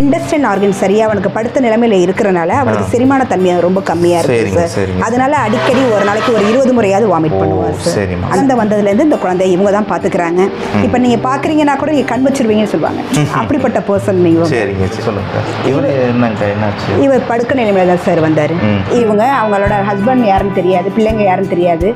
Industrial organ சரியா அவனுக்கு படுத்த நிலைமையில இருக்கிறனால அவனுக்கு செரிமான தன்மை ரொம்ப கம்மியா இருக்கு சார். அதனால அடிக்கடி ஒரு நாளைக்கு ஒரு இருபது முறையாவது வாமிட் பண்ணுவார் சார். குழந்தை வந்ததுலேருந்து இந்த குழந்தை இவங்க தான் பார்த்துக்கிறாங்க இப்போ நீங்கள் பார்க்குறீங்கன்னா கூட நீங்கள் கண் வச்சிருவீங்கன்னு சொல்லுவாங்க. அப்படிப்பட்ட பர்சன் நீங்கள் இவர் படுக்க நிலைமையில தான் சார் வந்தார். இவங்க அவங்களோட ஹஸ்பண்ட் யாருன்னு தெரியாது பிள்ளைங்க யாருன்னு தெரியாது.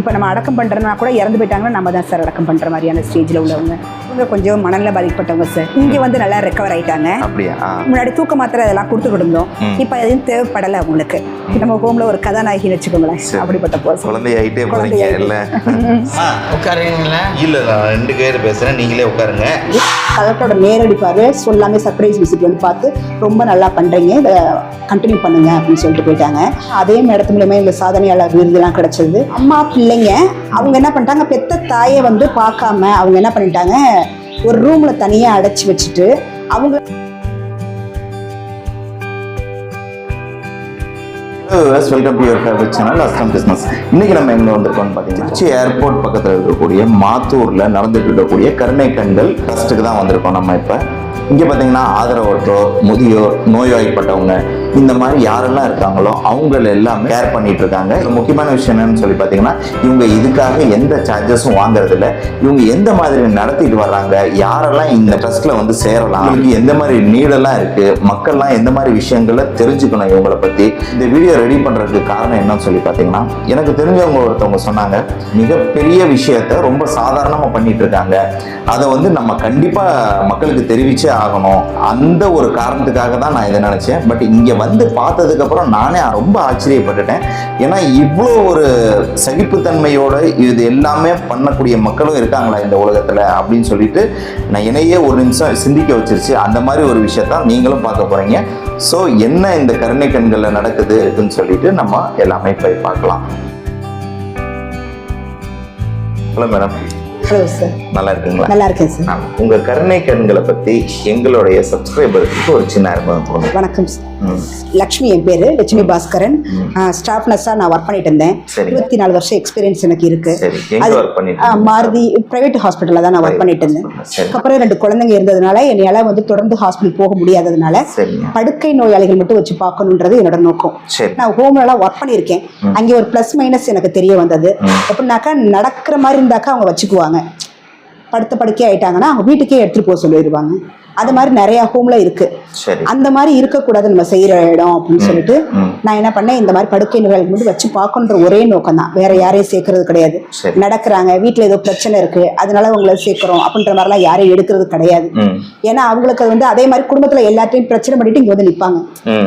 இப்போ நம்ம அடக்கம் பண்ணுறதுனா கூட இறந்து போயிட்டாங்கன்னா நம்ம தான் சார் அடக்கம் பண்ணுற மாதிரியான ஸ்டேஜில் உள்ளவங்க. கொஞ்சம் மனநல பாதிக்கப்பட்டவங்க சார். இங்கே வந்து நல்லா ரெக்கவர் ஆயிட்டாங்க. அப்படியா? முன்னாடி தூக்க மாத்திரை அதெல்லாம் கொடுத்துக்கிட்டு இருந்தோம். இப்போ எதுவும் தேவைப்படலை அவங்களுக்கு. நம்ம ஹோமில் ஒரு கதாநாயகின்னு வச்சுக்கோங்களேன். அப்படிப்பட்ட பர்சன் குழந்தை ஆகிட்டே போறீங்க குழந்தையாயிட்டே. இல்ல? ஆ, உட்காருங்களா இல்ல நான் ரெண்டு பேர் பேசுறேன். நீங்களே உட்காருங்க. கலெக்டரோட நேரடி பார்வை. சொல்லாமே சர்ப்ரைஸ் விசிட் வந்து பார்த்து ரொம்ப நல்லா பண்ணுறீங்க இதை கண்டினியூ பண்ணுங்க அப்படின்னு சொல்லிட்டு போயிட்டாங்க. அதே மேடத்து மூலயமா இந்த சாதனையாளர் விருதுலாம் கிடைச்சது. அம்மா பிள்ளைங்க அவங்க என்ன பண்ணிட்டாங்க? பெத்த தாயை வந்து பார்க்காம அவங்க என்ன பண்ணிட்டாங்க? ஒரு ரூம்ல தனியா அடைச்சி வச்சுட்டு அவங்க welcome to your favourite channel Aslam business இன்னைக்கு நம்ம எங்க வந்திருக்கோம்னு பார்த்தீங்கன்னா திருச்சி ஏர்போர்ட் பக்கத்தில் இருக்கக்கூடிய மாத்தூர்ல நடந்துட்டு இருக்கக்கூடிய கருணை கண்கள் ட்ரஸ்ட்டுக்கு தான் வந்திருக்கோம் நம்ம இப்போ. இங்கே பார்த்தீங்கன்னா ஆதரவற்றோ முதியோர் நோய்வாய்ப்பட்டவங்க இந்த மாதிரி யாரெல்லாம் இருக்காங்களோ அவங்கள எல்லாமே கேர் பண்ணிட்டு இருக்காங்க. முக்கியமான விஷயம் என்னன்னு சொல்லி பார்த்தீங்கன்னா இவங்க இதுக்காக எந்த சார்ஜஸும் வாங்குறதில்ல. இவங்க எந்த மாதிரி நடத்திட்டு வர்றாங்க யாரெல்லாம் இந்த ட்ரஸ்ட்ல வந்து சேரலாம் இவங்க எந்த மாதிரி நீடெல்லாம் இருக்கு மக்கள்லாம் எந்த மாதிரி விஷயங்களை தெரிஞ்சுக்கணும் இவங்களை பத்தி. இந்த வீடியோ ரெடி பண்றதுக்கு காரணம் என்னன்னு சொல்லி பார்த்தீங்கன்னா எனக்கு தெரிஞ்சவங்க ஒருத்தவங்க சொன்னாங்க மிகப்பெரிய விஷயத்த ரொம்ப சாதாரணமாக பண்ணிட்டு இருக்காங்க. அதை வந்து நம்ம கண்டிப்பாக மக்களுக்கு தெரிவிச்சு ஆகணும். அந்த ஒரு காரணத்துக்காக தான் நான் இதை நினச்சேன். பட் இங்கே வந்து பார்த்ததுக்கப்புறம் நானே ரொம்ப ஆச்சரியப்பட்டுட்டேன். ஏன்னா இவ்வளோ ஒரு சகிப்புத்தன்மையோட இது எல்லாமே பண்ணக்கூடிய மக்களும் இருக்காங்களா இந்த உலகத்தில் அப்படின்னு சொல்லிட்டு நான் என்னையே ஒரு நிமிஷம் சிந்திக்க வச்சிருச்சு. அந்த மாதிரி ஒரு விஷயத்தான் நீங்களும் பார்க்க போகிறீங்க ஸோ என்ன இந்த கருணை கண்களில் நடக்குது இருக்குன்னு சொல்லிட்டு நம்ம எல்லாமே போய் பார்க்கலாம். Hello madam. ஹலோ சார் நல்லா இருக்குங்களா நல்லா இருக்கேன் சார். உங்க கருணை கண்களை பத்தி எங்களுடைய சப்ஸ்கிரைபருக்கு ஒரு சின்ன தோணும் வணக்கம் சார். லக்ஷ்மி என் பேர் லட்சுமி பாஸ்கரன். ஸ்டாஃப் நர்ஸாக நான் ஒர்க் பண்ணிட்டு இருந்தேன். இருபத்தி நாலு வருஷம் எக்ஸ்பீரியன்ஸ் எனக்கு இருக்கு? மாருதி பிரைவேட் ஹாஸ்பிட்டலில் தான் நான் ஒர்க் பண்ணிட்டு இருந்தேன். அதுக்கப்புறம் ரெண்டு குழந்தைங்க இருந்ததுனால என்னால் வந்து தொடர்ந்து ஹாஸ்பிட்டல் போக முடியாததுனால படுக்கை நோயாளிகள் மட்டும் வச்சு பார்க்கணுன்றது என்னோட நோக்கம். நான் ஹோம்லலாம் ஒர்க் பண்ணியிருக்கேன். அங்கே ஒரு ப்ளஸ் மைனஸ் எனக்கு தெரிய வந்தது. எப்படின்னாக்கா நடக்கிற மாதிரி இருந்தாக்கா அவங்க வச்சுக்குவாங்க. படுத்த படுக்கை ஆயிட்டாங்கன்னா அவங்க வீட்டுக்கே எடுத்துகிட்டு போக சொல்லிடுவாங்க. அது மாதிரி நிறைய ஹோம்ல இருக்கு. அந்த மாதிரி இருக்கக்கூடாது நம்ம செய்யற இடம் அப்படின்னு சொல்லிட்டு. நான் என்ன பண்ணேன்? இந்த மாதிரி படுக்கை நோயாளிகள் மட்டும் வச்சு பார்க்கணுன்ற ஒரே நோக்கம் தான். வேற யாரையும் சேர்க்கறது கிடையாது. நடக்கிறாங்க. வீட்டில் ஏதோ பிரச்சனை இருக்கு. அதனால அவங்கள சேர்க்கிறோம் அப்படின்ற மாதிரிலாம் யாரையும் எடுக்கிறது கிடையாது. ஏன்னா அவங்களுக்கு வந்து அதே மாதிரி குடும்பத்துல எல்லாத்தையும் பிரச்சனை பண்ணிட்டு இங்க வந்து நிப்பாங்க.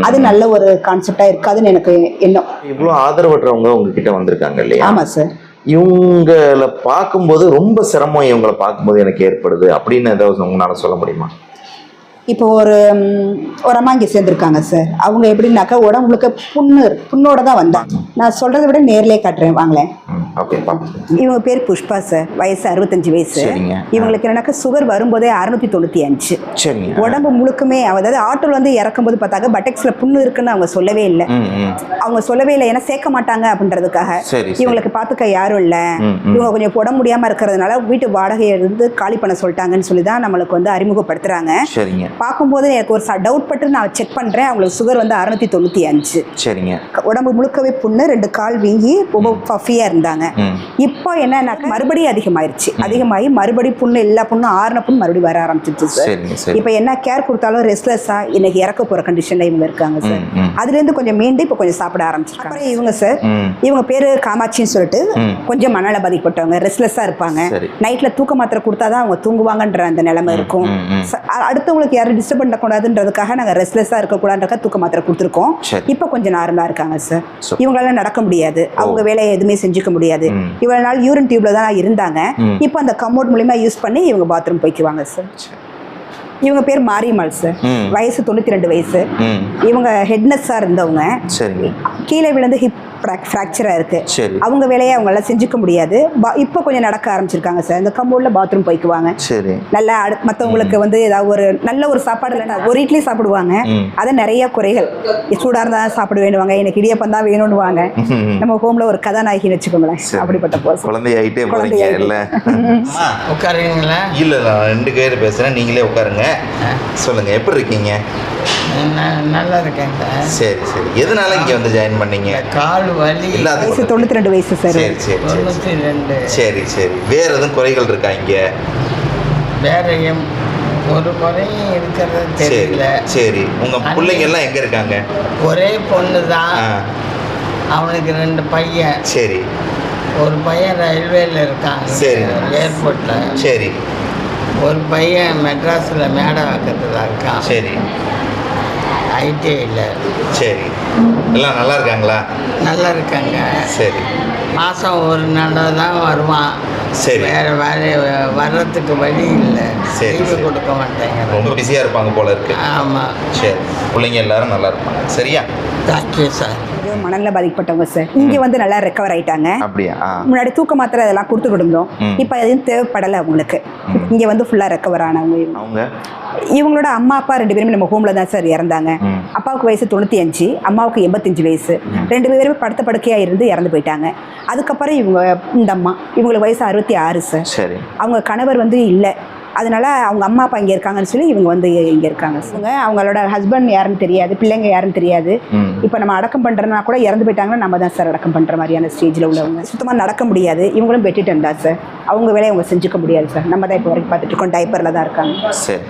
அது நல்ல ஒரு கான்செப்டா இருக்காதுன்னு எனக்கு எண்ணம். இவ்வளோ ஆதரவற்றவங்க உங்ககிட்ட வந்திருக்காங்க இல்லையா? ஆமா சார் இவங்களை பார்க்கும்போது ரொம்ப சிரமம் இவங்களை பார்க்கும்போது எனக்கு ஏற்படுது அப்படின்னு ஏதாவது உங்களால சொல்ல முடியுமா? இப்போ ஒரு ஒரு அம்மா இங்கே சேர்ந்துருக்காங்க சார் அவங்க எப்படின்னாக்கா உடம்புக்கு புண்ணு புண்ணோட தான் வந்தாங்க. நான் சொல்றதை விட நேர்லயே காட்டுறேன் வாங்களேன். இவங்க பேர் புஷ்பா சார் வயசு அறுபத்தஞ்சு வயசு. இவங்களுக்கு என்னன்னாக்கா சுகர் வரும்போதே அறுநூத்தி தொண்ணூத்தி அஞ்சு. சரிங்க. உடம்பு முழுக்குமே அதாவது ஆட்டோல வந்து இறக்கும்போது பார்த்தாக்க பட்டெக்ஸ்ல புண்ணு இருக்குன்னு அவங்க சொல்லவே இல்லை. அவங்க சொல்லவே இல்லை ஏன்னா சேர்க்க மாட்டாங்க அப்படின்றதுக்காக. இவங்களுக்கு பார்த்துக்க யாரும் இல்லை. இவங்க கொஞ்சம் உடம்பு முடியாம இருக்கிறதுனால வீட்டு வாடகையை இருந்து காலி பண்ண சொல்லிட்டாங்கன்னு சொல்லி தான் நம்மளுக்கு வந்து அறிமுகப்படுத்துறாங்க. சரிங்க. பார்க்கும்போது எனக்கு ஒரு டவுட் பட்டு நான் செக் பண்றேன். அவங்களுக்கு சுகர் வந்து அறுநூத்தி தொண்ணூத்தி அஞ்சு. சரிங்க. உடம்பு முழுக்கவே புண்ணு ரெண்டு கால் வீங்கி ரொம்ப பஃபியா இருந்தாங்க. இப்போ என்னன்னாக்கா மறுபடியும் அதிகமாயிருச்சு. அதிகமாகி மறுபடி புண்ணு எல்லா புண்ணும் ஆறுன புண்ணு மறுபடியும் வர ஆரம்பிச்சிருச்சு சார் இப்போ என்ன கேர் கொடுத்தாலும் ரெஸ்ட்லெஸ்ஸா இன்னைக்கு இறக்க போற கண்டிஷன்ல இவங்க இருக்காங்க சார் ம், ம். அதுல இருந்து கொஞ்சம் மீண்டு இப்போ கொஞ்சம் சாப்பிட ஆரம்பிச்சிருக்காங்க. அப்புறம் இவங்க சார் இவங்க பேரு காமாட்சின்னு சொல்லிட்டு. கொஞ்சம் மனநல பாதிக்கப்பட்டவங்க ரெஸ்ட்லெஸ்ஸா இருப்பாங்க. நைட்ல தூக்க மாத்திரை கொடுத்தாதான் அவங்க தூங்குவாங்கன்ற அந்த நிலைமை இருக்கும். அடுத்தவங்களுக்கு யாரும் டிஸ்டர்ப் பண்ணக்கூடாதுன்றதுக்காக நாங்க ரெஸ்ட்லெஸ்ஸா இருக்கக்கூடாதுன்றதுக்காக தூக்க மாத்திரை கொடுத்துருக்கோம். இப்போ கொஞ்சம் நார்மலா இருக்காங்க சார் சரி. இவங்களால நடக்க முடியாது. அவங்க வேலையை எதுவுமே செஞ்சுக்க முடியாது ம். இவ்வளவு நாள் யூரின் டியூப்ல தான் இருந்தாங்க. இப்போ அந்த கமோட் மூலியமா யூஸ் பண்ணி இவங்க பாத்ரூம் போய்க்குவாங்க சார் இவங்க பேர் மாரியம்மாள் சார் வயசு தொண்ணூத்தி ரெண்டு வயசு. இவங்க ஹெட்னஸ்ஸா இருந்தவங்க. கீழே விழுந்து ஹிப் ஃப்ராக்சராக இருக்கு. சரி. அவங்க வேலையை அவங்களால செஞ்சுக்க முடியாது. பா- இப்போ கொஞ்சம் நடக்க ஆரம்பிச்சிருக்காங்க சார் இந்த கம்பௌண்டில் பாத்ரூம் போய்க்குவாங்க. சரி. நல்லா அடு மற்றவங்களுக்கு வந்து ஏதாவது ஒரு நல்ல ஒரு சாப்பாடு இல்லைன்னா ஒரு இட்லி சாப்பிடுவாங்க. அதை நிறைய குறைகள். சூடாக இருந்தால் சாப்பிட வேண்டுவாங்க. எனக்கு இடியப்பம் தான் வேணும்னுவாங்க. நம்ம ஹோமில் ஒரு கதாநாயகின்னு வச்சுக்கோங்களேன். அப்படிப்பட்ட குழந்தையாயிட்டே போறீங்க குழந்தையாயிட்டே. இல்ல? உட்காருங்களா இல்ல நான் ரெண்டு பேர் பேசுறேன். நீங்களே உட்காருங்க. சொல்லுங்க எப்படி இருக்கீங்க? நான் நல்லா இருக்கேன் சார். சரி எதனால இங்க வந்து ஜாயின் பண்ணீங்க? கால் வயசு தொண்ணூற்றி ரெண்டு வயசு சார் சரி சரி சரி. சரி சரி. வேற எதுவும் குறைகள் இருக்கா இங்க? வேற எம் ஒரு குறையும் இருக்கிறது சரி தெரியல. சரி உங்க பிள்ளைங்க எல்லாம் எங்க இருக்காங்க? ஒரே பொண்ணு தான். அவனுக்கு ரெண்டு பையன். சரி. ஒரு பையன் ரயில்வேல இருக்காங்க சரி. ஏர்போர்ட்டில் சரி. ஒரு பையன் மெட்ராஸில் மேடவாக்கத்தில் இருக்கான். சரி. ஐடிஐயில் சரி. எல்லாம் நல்லா இருக்காங்களா? நல்லா இருக்காங்க. சரி. மாதம் ஒரு நடை தான் வருவான் சரி. வேறு வேலை வர்றதுக்கு வழி இல்லை. சரி. கொடுக்க மாட்டேங்கிறான் ரொம்ப பிஸியா இருப்பாங்க போல இருக்கு. ஆமாம் சரி. பிள்ளைங்க எல்லாரும் நல்லா இருப்பாங்க. சரியா? தேங்க்யூ சார் மனநல பாதிக்கப்பட்டவங்க சார் இங்கே வந்து நல்லா ரெக்கவர் ஆயிட்டாங்க. முன்னாடி தூக்க மாத்திரை அதெல்லாம் கொடுத்துக்கிட்டு இருந்தோம். இப்போ எதுவும் தேவைப்படலை அவங்களுக்கு. இங்கே வந்து ஃபுல்லாக ரெக்கவர் ஆனவங்க இவங்களோட அம்மா அப்பா ரெண்டு பேருமே நம்ம ஹோமில் தான் சார் இறந்தாங்க. அப்பாவுக்கு வயசு தொண்ணூற்றி அஞ்சு அம்மாவுக்கு எண்பத்தஞ்சு வயசு. ரெண்டு பேருமே படுத்த படுக்கையாக இருந்து இறந்து போயிட்டாங்க. அதுக்கப்புறம் இவங்க இந்த அம்மா இவங்களுக்கு வயசு அறுபத்தி ஆறு சார் சரி. அவங்க கணவர் வந்து இல்லை. அதனால அவங்க அம்மா அப்பா இங்கே இருக்காங்கன்னு சொல்லி இவங்க வந்து இங்கே இருக்காங்க. இவங்க அவங்களோட ஹஸ்பண்ட் யாருன்னு தெரியாது பிள்ளைங்க யாருன்னு தெரியாது. இப்போ நம்ம அடக்கம் பண்ணுறதுனா கூட இறந்து போயிட்டாங்கன்னா நம்ம தான் சார் அடக்கம் பண்ணுற மாதிரியான ஸ்டேஜில் உள்ளவங்க. சுத்தமாக நடக்க முடியாது. இவங்களும் பெட்டிட்டு தான் சார் அவங்க வேலையை அவங்க செஞ்சுக்க முடியாது சார் நம்ம தான் இப்போ வரைக்கும் பார்த்துட்டு இருக்கோம். டைப்பரில் தான் இருக்காங்க. சரி.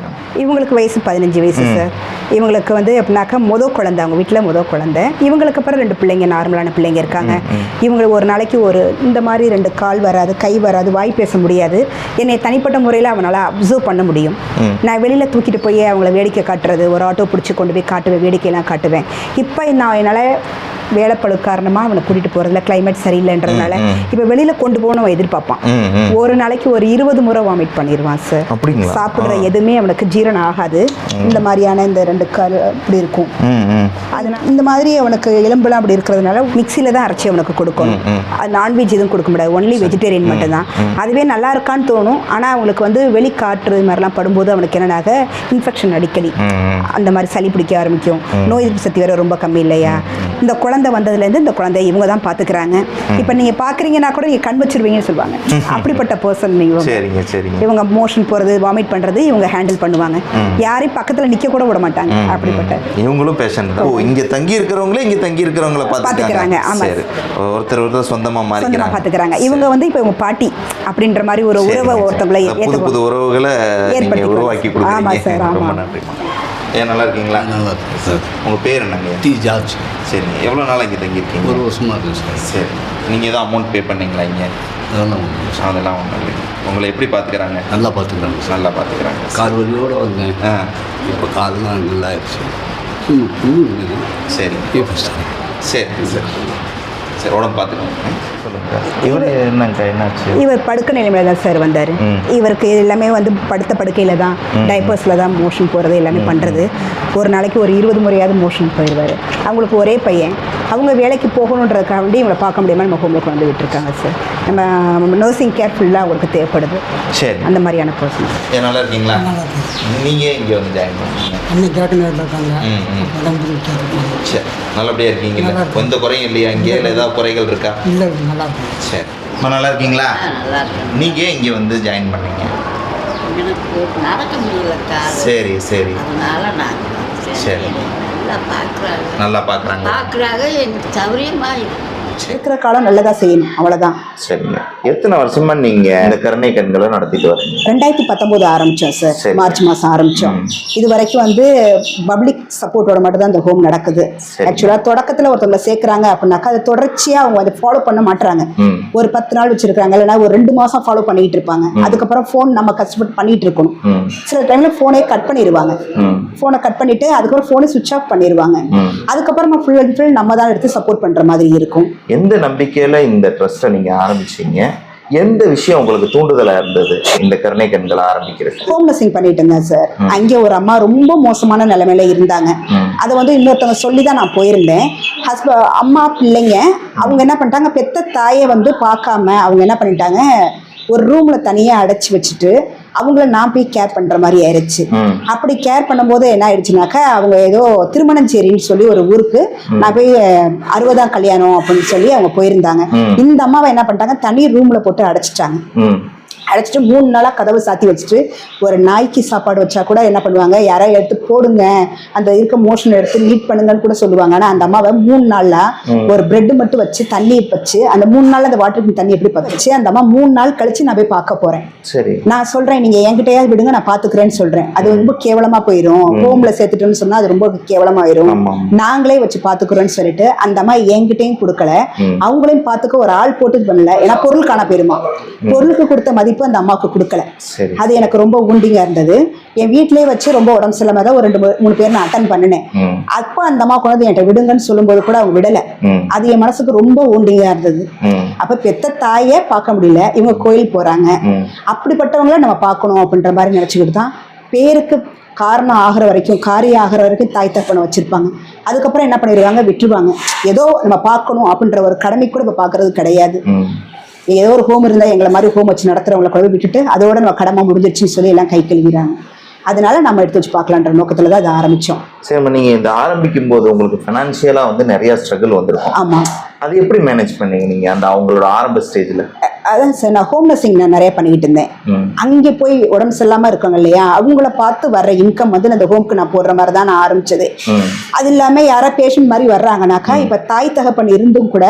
இவங்களுக்கு வயசு பதினஞ்சு வயசு சார் இவங்களுக்கு வந்து எப்படின்னாக்கா முத குழந்தை அவங்க வீட்டில் முத குழந்தை. இவங்களுக்கு அப்புறம் ரெண்டு பிள்ளைங்க நார்மலான பிள்ளைங்க இருக்காங்க. இவங்க ஒரு நாளைக்கு ஒரு இந்த மாதிரி ரெண்டு கால் வராது கை வராது வாய் பேச முடியாது. என்னை தனிப்பட்ட முறையில் அவனால் அப்சர்வ் பண்ண முடியும். நான் வெளியில் தூக்கிட்டு போய் அவங்கள வேடிக்கை காட்டுறது ஒரு ஆட்டோ பிடிச்சி கொண்டு போய் காட்டுவேன் வேடிக்கையெல்லாம் காட்டுவேன் இப்போ நான் என்னால் வேலைப்பழு காரணமாக அவனை கூட்டிகிட்டு போகிறதுல கிளைமேட் சரியில்லைன்றதுனால. இப்போ வெளியில் கொண்டு அவன் எதிர்பார்ப்பான். ஒரு நாளைக்கு ஒரு இருபது முறை வாமிட் பண்ணிடுவான் சார்? சாப்பிட்ற. எதுவுமே அவனுக்கு ஜீரணம் ஆகாது. இந்த மாதிரியான இந்த ரெண்டு கால் அப்படி இருக்கும். அதனால இந்த மாதிரி அவனுக்கு எலும்புலாம் அப்படி இருக்கிறதுனால மிக்சியில் தான் அரைச்சி அவனுக்கு கொடுக்கணும். அது நான்வெஜ் எதுவும் கொடுக்க முடியாது. ஒன்லி வெஜிடேரியன் மட்டும்தான். அதுவே நல்லா இருக்கான்னு தோணும். ஆனால் அவங்களுக்கு வந்து வெளிக்காற்று இது மாதிரிலாம் படும்போது அவனுக்கு என்னன்னாக இன்ஃபெக்ஷன் அடிக்கடி. அந்த மாதிரி சளி பிடிக்க ஆரம்பிக்கும். நோய் எதிர்ப்பு சக்தி வேற ரொம்ப கம்மி இல்லையா? இந்த குழந்தை வந்ததுலேருந்து இந்த குழந்தைய இவங்க தான் பார்த்துக்கிறாங்க. இப்போ நீங்கள் பார்க்குறீங்கன்னா கூட நீங்கள் கண் வச்சிருவீங்கன்னு சொல்லுவாங்க. அப்படிப்பட்ட பர்சன் நீங்கள் சரிங்க சரிங்க. இவங்க மோஷன் போகிறது வாமிட் பண்ணுறது இவங்க ஹேண்டில் பண்ணுவாங்க. யாரையும் பக்கத்தில் நிற்க கூட விட மாட்டாங்க. அப்படிப்பட்ட. இவங்களும் பேஷண்ட் ஓ இங்க தங்கி இருக்கிறவங்களே இங்க தங்கி இருக்கிறவங்கள பாத்துக்கறாங்க, பாத்துக்கிறாங்க ஆமா. சரி. ஒருத்தர் ஒருத்தர் சொந்தமா சொந்தமாக மாறிக்கிறாங்க. பார்த்துக்கிறாங்க. இவங்க வந்து இப்போ இவங்க பாட்டி அப்படின்ற மாதிரி ஒரு உறவை ஒருத்தவங்களை சரி. புது புது உறவுகளை. உருவாக்கி ஆமா சார், கொடுக்குறீங்க. ரொம்ப நன்றிமா ஏன் நல்லா இருக்கீங்களா? நல்லா இருக்கு சார். உங்க பேர் என்னங்க? டி ஜார்ஜ். சரிங்க எவ்வளவு நாள் இங்க தங்கி இருக்கீங்க ஒரு வருஷமா இருக்கு சார். சரி நீங்க ஏதாவது அமௌண்ட் பே பண்ணீங்களா இங்க? அதெல்லாம் சார். அதெல்லாம் ஒன்றும் இல்லை. உங்களை எப்படி பாத்துக்கிறாங்க? நல்லா பார்த்துக்கிறாங்க சார். நல்லா பாத்துக்கிறாங்க. கால் வலியோடு வந்தேன். ஆ. இப்போ காலெல்லாம் நல்லா ஆயிடுச்சு. சரி. சார். சரி. சரி உடம்பு பார்த்துக்கோங்க. இவர் என்னங்க என்னாச்சு? இவர் படுக்க நிலைமையில தான் சார் வந்தார். இவருக்கு எல்லாமே வந்து படுத்த படுக்கையில் தான் டைப்பர்ஸில் தான் மோஷன் போகிறது எல்லாமே பண்ணுறது ஒரு நாளைக்கு ஒரு இருபது முறையாவது மோஷன் போயிடுவார். அவங்களுக்கு ஒரே பையன். அவங்க வேலைக்கு போகணுன்றதுக்காண்டி இவங்களை பார்க்க முடியாமல் நம்ம ஹோமில் கொண்டு வந்து விட்டுருக்காங்க சார். நம்ம நர்சிங் கேர் ஃபுல்லாக அவங்களுக்கு தேவைப்படுது. சரி. அந்த மாதிரியான பர்சன் நல்லா இருக்கீங்களா? நீங்க இங்க வந்து ஜாயின் பண்ணீங்க? இருக்காங்க. சரி நல்லபடியா இருக்கீங்களா. எந்த குறையும் இல்லையா? இங்கே இல்லை ஏதாவது குறைகள் இருக்கா? இல்லை நல்லா சரி. அம்மா, நல்லா இருக்கீங்களா? நீங்க ஏன் இங்க வந்து ஜாயின் பண்ணீங்க? நடக்க முடியலக்கா சரி சரி. சரி. நல்லா பார்க்குறாங்க. நல்லா பாக்குறாங்க பார்க்குறாங்க எனக்கு சௌரியமாக இருக்கு. இருக்கிற காலம் நல்லதாக செய்யணும். அவ்வளோதான் சரிங்க. எத்தனை வருஷமா நீங்க இந்த கருணை கண்களை நடத்திட்டு வரீங்க? ரெண்டாயிரத்தி பத்தொம்போது ஆரம்பித்தோம் சார். மார்ச் மாதம் ஆரம்பித்தோம் ம். இது வரைக்கும் வந்து பப்ளிக் சப்போர்ட்டோட மட்டும் தான் இந்த ஹோம் நடக்குது. சரி. ஆக்சுவலாக தொடக்கத்தில் ஒருத்தவங்களை சேர்க்குறாங்க அப்படின்னாக்கா அதை தொடர்ச்சியாக அவங்க அதை ஃபாலோ பண்ண மாட்றாங்க. ம். ஒரு பத்து நாள் வச்சிருக்காங்க இல்லைன்னா ஒரு ரெண்டு மாசம் ஃபாலோ பண்ணிட்டு இருப்பாங்க. அதுக்கப்புறம் ஃபோன் நம்ம கஷ்டப்பட்டு பண்ணிட்டு இருக்கணும். சில டைம்ல ஃபோனே கட் பண்ணிடுவாங்க ஃபோனை கட் பண்ணிட்டு அதுக்கப்புறம் ஃபோனை சுவிட்ச் ஆஃப் பண்ணிடுவாங்க. அதுக்கப்புறமா ஃபுல் அண்ட் ஃபுல் நம்ம தான் எடுத்து சப்போர்ட் பண்ற மாதிரி இருக்கும். எந்த நம்பிக்கையில இந்த ட்ரஸ்ட்டை நீங்க ஆரம்பிச்சீங்க? எந்த விஷயம் உங்களுக்கு தூண்டுதலா இருந்தது? இந்த கருணை கண்களை ஆரம்பிக்கிறது. ஹோம் நர்சிங் பண்ணிட்டு இருந்தேன் சார் அங்கே ஒரு அம்மா ரொம்ப மோசமான நிலைமையில இருந்தாங்க. அதை வந்து இன்னொருத்தவங்க சொல்லி தான் நான் போயிருந்தேன். ஹஸ்ப அம்மா பிள்ளைங்க அவங்க என்ன பண்ணிட்டாங்க? பெத்த தாயை வந்து பார்க்காம அவங்க என்ன பண்ணிட்டாங்க? ஒரு ரூம்ல தனியா அடைச்சி வச்சுட்டு அவங்கள நான் போய் கேர் பண்ற மாதிரி ஆயிடுச்சு. அப்படி கேர் பண்ணும்போது என்ன ஆயிடுச்சுனாக்கா அவங்க ஏதோ திருமணஞ்சேரின்னு சொல்லி ஒரு ஊருக்கு நான் போய் அறுபதாம் கல்யாணம் அப்படின்னு சொல்லி அவங்க போயிருந்தாங்க. இந்த அம்மாவை என்ன பண்ணிட்டாங்க தனி ரூம்ல போட்டு அடைச்சிட்டாங்க. ம் அடைச்சிட்டு மூணு நாளாக கதவு சாத்தி வச்சுட்டு ஒரு நாய்க்கு சாப்பாடு வச்சா கூட என்ன பண்ணுவாங்க? யாராவது எடுத்து போடுங்க. அந்த இருக்க மோஷன் எடுத்து நீட் பண்ணுங்கன்னு கூட சொல்லுவாங்க. ஆனால் அந்த அம்மாவை மூணு நாளில் ஒரு பிரெட் மட்டும் வச்சு தண்ணி வச்சு அந்த மூணு நாள் அந்த வாட்டருக்கு தண்ணி எப்படி பத்துச்சு? அந்த அம்மா மூணு நாள் கழிச்சு நான் போய் பார்க்க போகிறேன் சரி. நான் சொல்கிறேன் நீங்கள் என்கிட்டயாவது விடுங்க நான் பார்த்துக்கிறேன்னு சொல்கிறேன் அது ரொம்ப கேவலமாக போயிடும் ஹோமில் சேர்த்துட்டோம்னு சொன்னால் அது ரொம்ப கேவலமாயிரும். நாங்களே வச்சு பார்த்துக்கிறோன்னு சொல்லிட்டு அந்த அம்மா என்கிட்டயும் கொடுக்கல. அவங்களையும் பார்த்துக்க ஒரு ஆள் போட்டு பண்ணல. ஏன்னா பொருள் காண போயிருமா? பொருளுக்கு கொடுத்த மதிப்பு அந்த அம்மாவுக்கு கொடுக்கல. அது எனக்கு ரொம்ப ஊண்டிங்கா இருந்தது. என் வீட்டிலேயே வச்சு ரொம்ப உடம்பு சரியில்லாம தான் ஒரு ரெண்டு மூணு பேர் நான் அட்டன் பண்ணினேன். அப்போ அந்த அம்மா கொண்டு வந்து என்கிட்ட விடுங்கன்னு சொல்லும்போது கூட அவங்க விடல. அது என் மனசுக்கு ரொம்ப ஊண்டிங்கா இருந்தது. அப்ப பெத்த தாயே பார்க்க முடியல. இவங்க கோயில் போறாங்க. அப்படிப்பட்டவங்கள நம்ம பார்க்கணும் அப்படின்ற மாதிரி நினச்சிக்கிட்டு தான் பேருக்கு காரணம் ஆகிற வரைக்கும் காரியம் ஆகிற வரைக்கும் தாய் தப்பனை வச்சிருப்பாங்க. அதுக்கப்புறம் என்ன பண்ணிடுவாங்க விட்டுருவாங்க. ஏதோ நம்ம பார்க்கணும் அப்படின்ற ஒரு கடமை கூட இப்போ பார்க்கறது கிடையாது. ஏதோ ஒரு ஹோம் இருந்தால் எங்களை மாதிரி ஹோம் வச்சு நடத்துறவங்களை கூட விட்டுட்டு அதோட நம்ம கடமை முடிஞ்சிருச்சுன்னு சொல்லி எல்லாம் கை கழுவிறாங்க அதனால நம்ம எடுத்து வச்சு பார்க்கலான்ற நோக்கத்தில் தான் அதை ஆரம்பித்தோம் சரி நீங்க இந்த ஆரம்பிக்கும் போது உங்களுக்கு ஃபினான்ஷியலா வந்து நிறைய ஸ்ட்ரகிள் வந்திருக்கும். ஆமாம் அது எப்படி மேனேஜ் பண்ணீங்க நீங்க அந்த அவங்களோட ஆரம்ப ஸ்டேஜ்ல அதான் சார் நான் ஹோம் நர்சிங் நான் நிறைய பண்ணிக்கிட்டு இருந்தேன். அங்கே போய் உடம்பு சரியில்லாமல் இருக்காங்க இல்லையா? அவங்கள பார்த்து வர்ற இன்கம் வந்து இந்த ஹோம்க்கு நான் போடுற மாதிரி தான் நான் ஆரம்பிச்சது. அது இல்லாமல் யாரோ பேஷண்ட் மாதிரி வர்றாங்கனாக்கா இப்போ தாய் தகப்பன் இருந்தும் கூட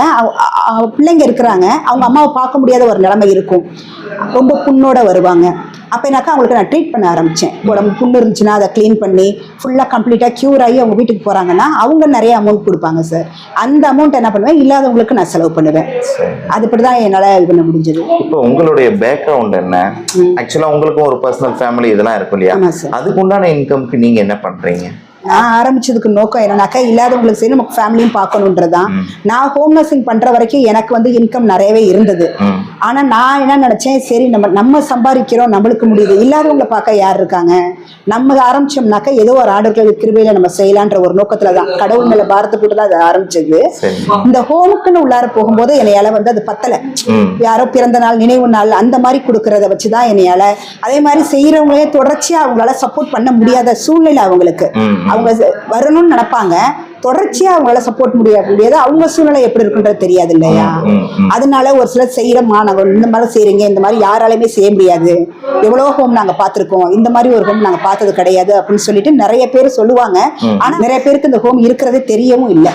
பிள்ளைங்க இருக்கிறாங்க அவங்க அம்மாவை பார்க்க முடியாத ஒரு நிலைமை இருக்கும். ரொம்ப புண்ணோட வருவாங்க. அப்போனாக்கா அவங்களுக்கு நான் ட்ரீட் பண்ண ஆரம்பித்தேன் உடம்பு புண்ணு இருந்துச்சுன்னா அதை க்ளீன் பண்ணி ஃபுல்லாக கம்ப்ளீட்டாக க்யூர் ஆகி அவங்க வீட்டுக்கு போகிறாங்கன்னா அவங்க நிறைய அமௌண்ட் கொடுப்பாங்க சார் அந்த அமௌண்ட் என்ன பண்ணுவேன்? இல்லாதவங்களுக்கு நான் செலவு பண்ணுவேன். சரி. அது இப்படி தான் என்னால் இது பண்ண முடிஞ்சது. இப்போ உங்களுடைய பேக்ரவுண்ட் என்ன? ஆக்சுவலா உங்களுக்கும் ஒரு பர்சனல் ஃபேமிலி இதெல்லாம் இருக்கும் இல்லையா? அதுக்கு உண்டான இன்கம்க்கு நீங்க என்ன பண்றீங்க? நான் ஆரம்பிச்சதுக்கு நோக்கம் என்னன்னாக்கா இல்லாதவங்களுக்கு சரி நமக்கு ஃபேமிலியும் பார்க்கணுன்றதுதான். நான் ஹோம் நர்சிங் பண்ற வரைக்கும் எனக்கு வந்து இன்கம் நிறையவே இருந்தது. ஆனா நான் என்ன நினைச்சேன்? சரி நம்ம நம்ம சம்பாதிக்கிறோம் நம்மளுக்கு முடியுது. இல்லாதவங்களை பார்க்க யார் இருக்காங்க? நம்ம ஆரம்பிச்சோம்னாக்கா ஏதோ ஒரு ஆர்டர்கள் கிருபையில நம்ம செய்யலான்ற ஒரு நோக்கத்துல தான் கடவுள் மேல பாரத்தை போட்டு தான் அது ஆரம்பிச்சது. இந்த ஹோமுக்குன்னு உள்ளார போகும்போது என்னையால வந்து அது பத்தல. யாரோ பிறந்த நாள் நினைவு நாள் அந்த மாதிரி கொடுக்கறத வச்சு தான் என்னையால. அதே மாதிரி செய்யறவங்களே தொடர்ச்சியா அவங்களால சப்போர்ட் பண்ண முடியாத சூழ்நிலை அவங்களுக்கு. அவங்க வரணும்னு நினைப்பாங்க. தொடர்ச்சியா அவங்களால சப்போர்ட் முடிய முடியாது. அவங்க சூழ்நிலை எப்படி இருக்குன்றது தெரியாது இல்லையா. அதனால ஒரு சிலர் செய்யறோமா நாங்க இந்த மாதிரி செய்றீங்க இந்த மாதிரி யாராலையுமே செய்ய முடியாது. எவ்வளோ ஹோம் நாங்க பார்த்திருக்கோம். இந்த மாதிரி ஒரு ஹோம் நாங்க பார்த்தது கிடையாது அப்படின்னு சொல்லிட்டு நிறைய பேர் சொல்லுவாங்க. ஆனா நிறைய பேருக்கு இந்த ஹோம் இருக்கிறதே தெரியவும் இல்லை.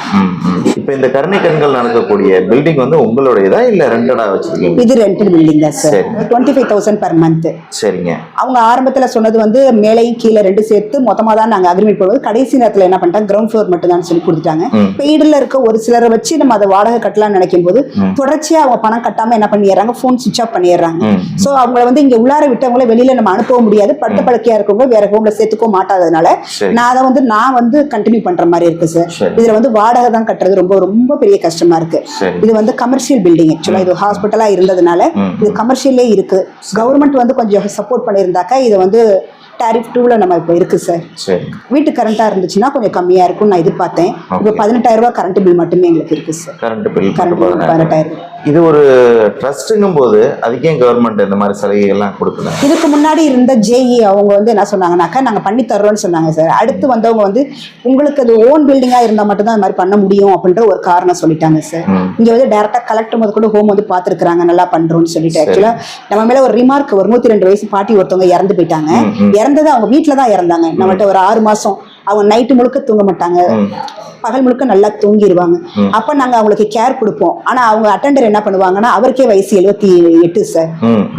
இப்ப இந்த கருணை கண்கள் நடக்கக்கூடிய பில்டிங் வந்து உங்களுடையதா இல்ல ரெண்டடா வச்சிருக்கீங்க? இது ரெண்டட் பில்டிங் தான் sir. Twenty five thousand per month சரிங்க. அவங்க ஆரம்பத்துல சொன்னது வந்து மேலையும் கீழே ரெண்டு சேர்த்து மொத்தமா தான் நாங்க அக்ரிமெண்ட் போடுவோம். கடைசி நேரத்துல என்ன பண்ணிட்டாங்க கிரவுண்ட் ஃப்ளோர் மட்டும் தான் சொல்லி கொடுத்துட்டாங்க. பெய்டுல இருக்க ஒரு சிலரை வச்சு நம்ம அதை வாடகை கட்டலாம்னு நினைக்கும் போது தொடர்ச்சியா அவங்க பணம் கட்டாம என்ன பண்ணிடுறாங்க? ஃபோன் சுவிச் ஆஃப் பண்ணிடுறாங்க. சோ அவங்கள வந்து இங்க உள்ளார விட்டவங்கள வெளியில நம்ம அனுப்பவும் முடியாது. படுத்த படுக்கையா இருக்கவங்க வேற ஹோம்ல சேர்த்துக்க மாட்டாததுனால. நான் அதை வந்து நான் வந்து கண்டினியூ பண்ற மாதிரி இருக்கு சார். இதுல வந்து வாடகை தான் கட்டுறது ரொம்ப ரொம்ப பெரிய கஷ்டமா இருக்கு. இது வந்து கமர்ஷியல் பில்டிங் ஆக்சுவலா இது ஹாஸ்பிட்டலா இருந்ததுனால. இது கமர்ஷியலே இருக்கு. கவர்மெண்ட் வந்து கொஞ்சம் சப்போர்ட் பண்ணியிருந்தாக்கா இது வந்து டாரிஃப் டூவில் நம்ம இப்போ இருக்கு சார். வீட்டு கரண்ட்டாக இருந்துச்சுன்னா கொஞ்சம் கம்மியாக இருக்கும்னு நான் எதிர்பார்த்தேன். இப்போ. பதினெட்டாயிரம் ரூபாய் கரண்ட் பில் மட்டுமே எங்களுக்கு இருக்கு சார் கரண்ட் பில் பதினெட்டாயிரம். இது ஒரு ட்ரஸ்ட்டுங்கும் போது அதுக்கே கவர்மெண்ட் இந்த மாதிரி சலுகைகள்லாம் கொடுக்கல இதுக்கு முன்னாடி இருந்த ஜேஇ அவங்க வந்து என்ன சொன்னாங்கன்னாக்கா நாங்கள் பண்ணி தர்றோம்னு சொன்னாங்க சார் அடுத்து வந்தவங்க வந்து உங்களுக்கு அது ஓன் பில்டிங்காக இருந்தால் மட்டும்தான் அது மாதிரி பண்ண முடியும் அப்படின்ற ஒரு காரணம் சொல்லிட்டாங்க சார். இங்க வந்து டேரக்டா கலெக்டர் முதல் கூட ஹோம் வந்து பார்த்துருக்காங்க நல்லா பண்றோம்னு சொல்லிட்டு சரி. ஆக்சுவலா நம்ம மேல ஒரு ரிமார்க் ஒரு நூத்தி ரெண்டு வயசு பாட்டி ஒருத்தவங்க இறந்து போயிட்டாங்க. இறந்தது அவங்க வீட்டில தான் இறந்தாங்க நம்மகிட்ட ஒரு ஆறு மாசம் அவங்க நைட்டு முழுக்க தூங்க மாட்டாங்க. பகல் முழுக்க நல்லா தூங்கிடுவாங்க. அப்ப நாங்க அவங்களுக்கு கேர் கொடுப்போம். ஆனா அவங்க அட்டெண்டர் என்ன பண்ணுவாங்கன்னா அவருக்கே வயசு எழுபத்தி எட்டு சார்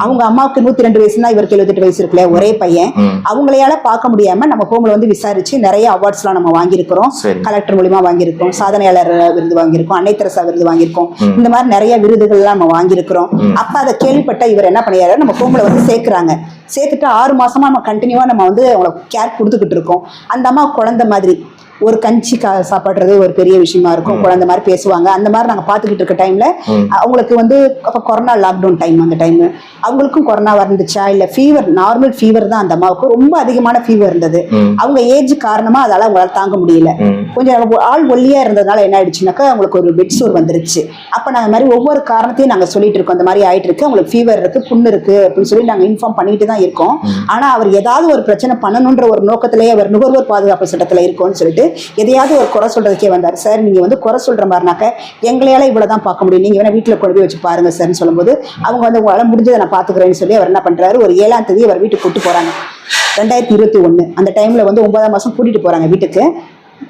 அவங்க அம்மாவுக்கு நூத்தி ரெண்டு வயசுனா இவருக்கு எழுபத்தெட்டு வயசு இருக்குல்ல ஒரே பையன். அவங்களையால பார்க்க முடியாம நம்ம ஹோம்ல வந்து விசாரிச்சு நிறைய அவார்ட்ஸ்லாம் நம்ம வாங்கியிருக்கிறோம். கலெக்டர் மூலியமா வாங்கியிருக்கோம் சாதனையாளர் விருது வாங்கியிருக்கோம். அன்னை தெரசா விருது வாங்கியிருக்கோம். இந்த மாதிரி நிறைய விருதுகள்லாம் நம்ம வாங்கியிருக்கிறோம். அப்ப அதை கேள்விப்பட்ட இவர் என்ன பண்ணியாரு? நம்ம ஹோம்ல வந்து சேர்க்கிறாங்க. சேர்த்துட்டு ஆறு மாசமா நம்ம கண்டினியூவா நம்ம வந்து அவங்களுக்கு கேர் கொடுத்துக்கிட்டு இருக்கோம். அந்த அம்மா குழந்தை மாதிரி. ஒரு கஞ்சி கா சாப்பிட்றது ஒரு பெரிய விஷயமா இருக்கும். குழந்தை மாதிரி பேசுவாங்க. அந்த மாதிரி நாங்கள் பார்த்துக்கிட்டு இருக்க டைம்ல. அவங்களுக்கு வந்து அப்போ கொரோனா லாக்டவுன் டைம் அந்த டைம் அவங்களுக்கும் கொரோனா வந்துச்சா இல்லை ஃபீவர் நார்மல் ஃபீவர் தான் அந்த அம்மாவுக்கு. ரொம்ப அதிகமான ஃபீவர் இருந்தது. அவங்க ஏஜ் காரணமா அதால அவங்களால தாங்க முடியல. கொஞ்சம் ஆள் ஒல்லியா இருந்ததுனால என்ன ஆயிடுச்சுனாக்கா அவங்களுக்கு ஒரு பெட் சோர் வந்துருச்சு. அப்ப நாங்க இந்த மாதிரி ஒவ்வொரு காரணத்தையும் நாங்க சொல்லிட்டு இருக்கோம். இந்த மாதிரி ஆயிட்டு இருக்கு. அவங்களுக்கு ஃபீவர் இருக்கு புண்ணு இருக்கு அப்படின்னு சொல்லி நாங்க இன்ஃபார்ம் பண்ணிட்டு தான் இருக்கோம். ஆனா அவர் ஏதாவது ஒரு பிரச்சனை பண்ணணுன்ற ஒரு நோக்கத்திலேயே அவர் நுகர்வோர் பாதுகாப்பு சட்டத்துல இருக்கோம்னு சொல்லிட்டு எதையாவது ஒரு குறை சொல்றதுக்கே வந்தார். சார் நீங்க வந்து குறை சொல்ற மாதிரினாக்க எங்களையால இவ்வளவுதான் பார்க்க முடியும். நீங்க வேணா வீட்டுல கொண்டு போய் வச்சு பாருங்க சார்னு சொல்லும்போது அவங்க வந்து உங்களால முடிஞ்சதை நான் பாத்துக்கிறேன்னு சொல்லி அவர் என்ன பண்றாரு? ஒரு ஏழாம் தேதி அவர் வீட்டுக்கு கூட்டு போறாங்க. ரெண்டாயிரத்தி இருபத்தி ஒன்று அந்த டைமில் வந்து ஒன்பதாம் மாதம் கூட்டிகிட்டு போகிறாங்க வீட்டுக்கு.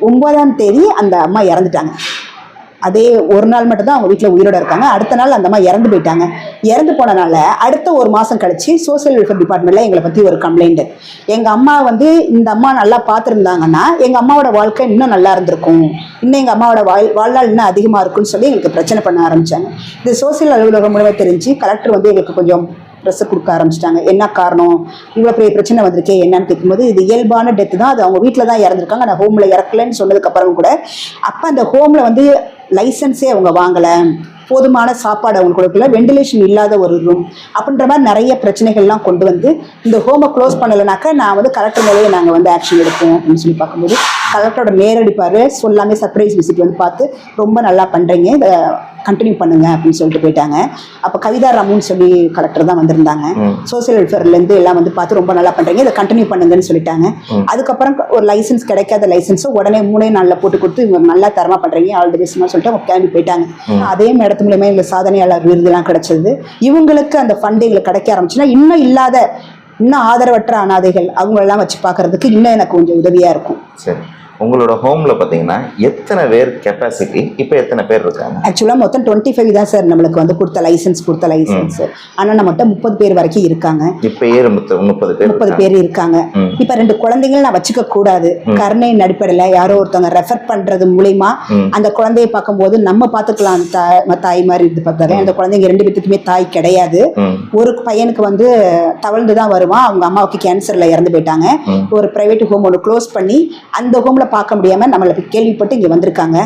ஒன்பதாம் தேதி அந்த அம்மா இறந்துட்டாங்க. அதே ஒரு நாள் மட்டும்தான் அவங்க வீட்டில் உயிரோட இருக்காங்க. அடுத்த நாள் அந்த மாதிரி இறந்து போயிட்டாங்க. இறந்து போனனால அடுத்த ஒரு மாதம் கழிச்சு சோசியல் வெல்ஃபேர் டிபார்ட்மெண்ட்டில் எங்களை பற்றி ஒரு கம்ப்ளைண்ட் எங்கள் அம்மா வந்து இந்த அம்மா நல்லா பார்த்துருந்தாங்கன்னா எங்கள் அம்மாவோட வாழ்க்கை இன்னும் நல்லா இருந்திருக்கும். இன்னும் எங்கள் அம்மாவோட வாழ் வாழ்நாள் இன்னும் அதிகமாக இருக்கும்னு சொல்லி எங்களுக்கு பிரச்சனை பண்ண ஆரம்பித்தாங்க இது சோசியல் அலுவலகம் மூலமாக தெரிஞ்சு கலெக்டர் வந்து எங்களுக்கு கொஞ்சம் ப்ரெஸ்ஸை கொடுக்க ஆரம்பிச்சிட்டாங்க. என்ன காரணம்? இவ்வளோ பெரிய பிரச்சனை வந்திருக்கே என்னன்னு கேட்கும்போது இது இயல்பான டெத்து தான். அது அவங்க வீட்டில் தான் இறந்துருக்காங்க. நான் ஹோமில் இறக்கலைன்னு சொன்னதுக்கப்புறம் கூட அப்போ அந்த ஹோமில் வந்து லைசன்ஸே அவங்க வாங்கலை. போதுமான சாப்பாடு அவங்க கொடுக்கல. வெண்டிலேஷன் இல்லாத ஒரு ரூம் அப்படின்ற மாதிரி நிறைய பிரச்சனைகள்லாம் கொண்டு வந்து இந்த ஹோமை க்ளோஸ் பண்ணலைனாக்கா நான் வந்து கலெக்டர் மேலேயே நாங்கள் வந்து ஆக்ஷன் எடுப்போம் அப்படின்னு சொல்லி பார்க்கும்போது கலெக்டரோட நேரடிப்பார். சொல்லாமே சர்ப்ரைஸ் விசிட் வந்து பார்த்து ரொம்ப நல்லா பண்ணுறீங்க கண்டினியூ பண்ணுங்க அப்படின்னு சொல்லிட்டு போயிட்டாங்க. அப்போ கவிதா ராமுன்னு சொல்லி கலெக்டர் தான் வந்திருந்தாங்க. சோசியல் வெல்ஃபேர்லேருந்து எல்லாம் வந்து பார்த்து ரொம்ப நல்லா பண்ணுறீங்க இதை கண்டினியூ பண்ணுங்கன்னு சொல்லிட்டாங்க. அதுக்கப்புறம் ஒரு லைசன்ஸ் கிடைக்காத லைசன்ஸும் உடனே மூணே நாளில் போட்டு கொடுத்து இவங்க நல்லா தரமாக பண்ணுறீங்க ஆல் தி பெஸ்ட்னு சொல்லிட்டு அவங்க கிளம்பி போயிட்டாங்க. அதே இடத்து மூலயமா எங்களுக்கு சாதனையாளர் விருதுலாம் கிடைச்சது. இவங்களுக்கு அந்த ஃபண்ட் எங்களுக்கு கிடைக்க ஆரம்பிச்சுன்னா இன்னும் இல்லாத இன்னும் ஆதரவற்ற அனாதைகள் அவங்களெல்லாம் வச்சு பார்க்கறதுக்கு இன்னும் எனக்கு கொஞ்சம் உதவியாக இருக்கும். சரி. உங்களோட ஹோம்ல பாத்தீங்கன்னா எத்தனை பேர் கெப்பாசிட்டி இப்போ எத்தனை பேர் இருக்காங்க? ஆக்சுவலாக மொத்தம் டுவெண்ட்டி ஃபைவ் தான் சார் நம்மளுக்கு வந்து கொடுத்த லைசன்ஸ் கொடுத்த லைசன்ஸ் ஆனால் நம்மகிட்ட முப்பது பேர் வரைக்கும் இருக்காங்க. இப்போ ஏழு முப்பது முப்பது பேர் முப்பது. பேர் இருக்காங்க. இப்ப ரெண்டு குழந்தைகள் நான் வச்சுக்க கூடாது. கருணையின் அடிப்படையில யாரோ ஒருத்தவங்க ரெஃபர் பண்றது மூலியமா. அந்த குழந்தையை பார்க்கும்போது நம்ம பார்த்துக்கலாம் தா- தாய் மாதிரி இது பார்த்தாரு அந்த குழந்தைங்க ரெண்டு பேத்துக்குமே தாய் கிடையாது. ஒரு பையனுக்கு வந்து தவழ்ந்து தான் வருவான். அவங்க அம்மாவுக்கு கேன்சர்ல இறந்து போயிட்டாங்க. ஒரு பிரைவேட் ஹோம் ஒன்று க்ளோஸ் பண்ணி அந்த ஹோம்ல பார்க்க முடியாம நம்மளை கேள்விப்பட்டு இங்க வந்திருக்காங்க.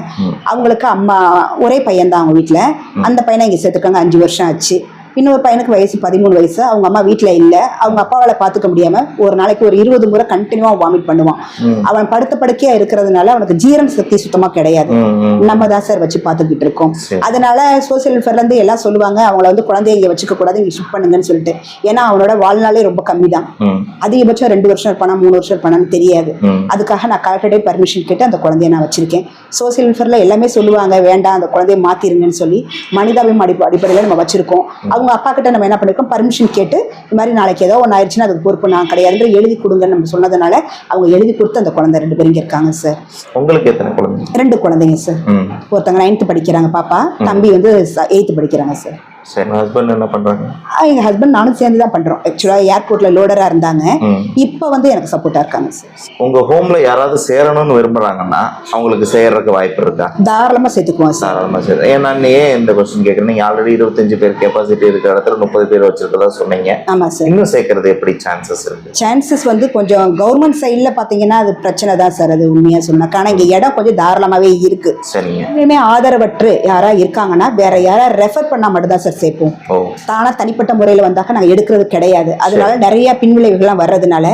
அவங்களுக்கு அம்மா ஒரே பையன் தான் அவங்க வீட்டில் அந்த பையனை இங்கே சேர்த்துருக்காங்க. அஞ்சு வருஷம் ஆச்சு. இன்னொரு பையனுக்கு வயசு பதிமூணு வயசு அவங்க அம்மா வீட்டில் இல்லை. அவங்க அப்பாவால் பார்த்துக்க முடியாம ஒரு நாளைக்கு ஒரு இருபது முறை கண்டினியூவாக வாமிட் பண்ணுவான். அவன் படுத்த படுக்கையா இருக்கிறதுனால அவனுக்கு ஜீரண சக்தி சுத்தமாக கிடையாது. நம்ம தான் சார் வச்சு பார்த்துக்கிட்டு இருக்கோம். அதனால சோசியல் வெல்ஃபேர்லேருந்து எல்லாம் சொல்லுவாங்க அவங்கள வந்து குழந்தைய இங்கே வச்சுக்க கூடாது இங்கே ஷிஃப்ட் பண்ணுங்கன்னு சொல்லிட்டு. ஏன்னா அவனோட வாழ்நாளே ரொம்ப கம்மி தான் அதிகபட்சம் ரெண்டு வருஷம் இருப்பானா மூணு வருஷம் இருப்பானான்னு தெரியாது. அதுக்காக நான் கலெக்டரே பர்மிஷன் கேட்டு அந்த குழந்தைய நான் வச்சிருக்கேன். சோசியல் வெல்ஃபேரில் எல்லாமே சொல்லுவாங்க வேண்டாம் அந்த குழந்தைய மாத்திருங்கன்னு சொல்லி மனிதாபியம் அடி அடிப்படையில் நம்ம வச்சிருக்கோம். அவங்க அப்பா கிட்ட நம்ம என்ன பண்ணிருக்கோம்? பர்மிஷன் கேட்டு இந்த மாதிரி நாளைக்கு ஏதோ ஒன்று ஆயிடுச்சுன்னா அதுக்கு பொறுப்பு நான் கிடையாதுன்ற எழுதி கொடுங்கன்னு நம்ம சொன்னதுனால அவங்க எழுதி கொடுத்து அந்த குழந்தை ரெண்டு பேரும் இங்க இருக்காங்க சார் உங்களுக்கு எத்தனை குழந்தைங்க? ரெண்டு குழந்தைங்க சார் ஒருத்தங்க நைன்த்து படிக்கிறாங்க பாப்பா. தம்பி வந்து எயித்து படிக்கிறாங்க சார் சரி ஹஸ்பண்ட் என்ன பண்றாங்க? எங்கள் ஹஸ்பண்ட் நானும் சேர்ந்து தான் பண்ணுறோம் ஆக்சுவலாக ஏர்போர்ட்டில் லோடராக இருந்தாங்க. இப்போ வந்து எனக்கு சப்போர்ட்டாக இருக்காங்க சார் உங்க ஹோம்ல யாராவது சேரணும்னு விரும்புறாங்கன்னா அவங்களுக்கு சேர்றதுக்கு வாய்ப்பு இருக்கா? தாராளமாக சேர்த்துக்குவோம் சார் தாராளமா சரி. ஏன்னா ஏன் இந்த கொஸ்டின் கேட்குறேன் நீங்க ஆல்ரெடி இருபத்தஞ்சு பேர் கெப்பாசிட்டி இருக்கிற இடத்துல முப்பது பேர் வச்சிருக்கதா சொன்னீங்க. ஆமாம் சார் இன்னும் சேர்க்கறது எப்படி சான்சஸ் இருக்கு? சான்சஸ் வந்து கொஞ்சம் கவர்மெண்ட் சைடில் பார்த்தீங்கன்னா அது பிரச்சனை தான் சார் அது உண்மையாக சொன்னாக்கா ஆனால் இங்கே இடம் கொஞ்சம் தாராளமாகவே இருக்குது சரிங்க. இனிமே ஆதரவற்று யாரா இருக்காங்கன்னா வேற யாரா ரெஃபர் பண்ணால் மட்டும்தான் சார் சேர்ப்போம். தானா தனிப்பட்ட முறையில் வந்தாக்க நாங்கள் எடுக்கிறது கிடையாது. அதனால நிறைய பின்விளைவுகள்லாம் வர்றதுனால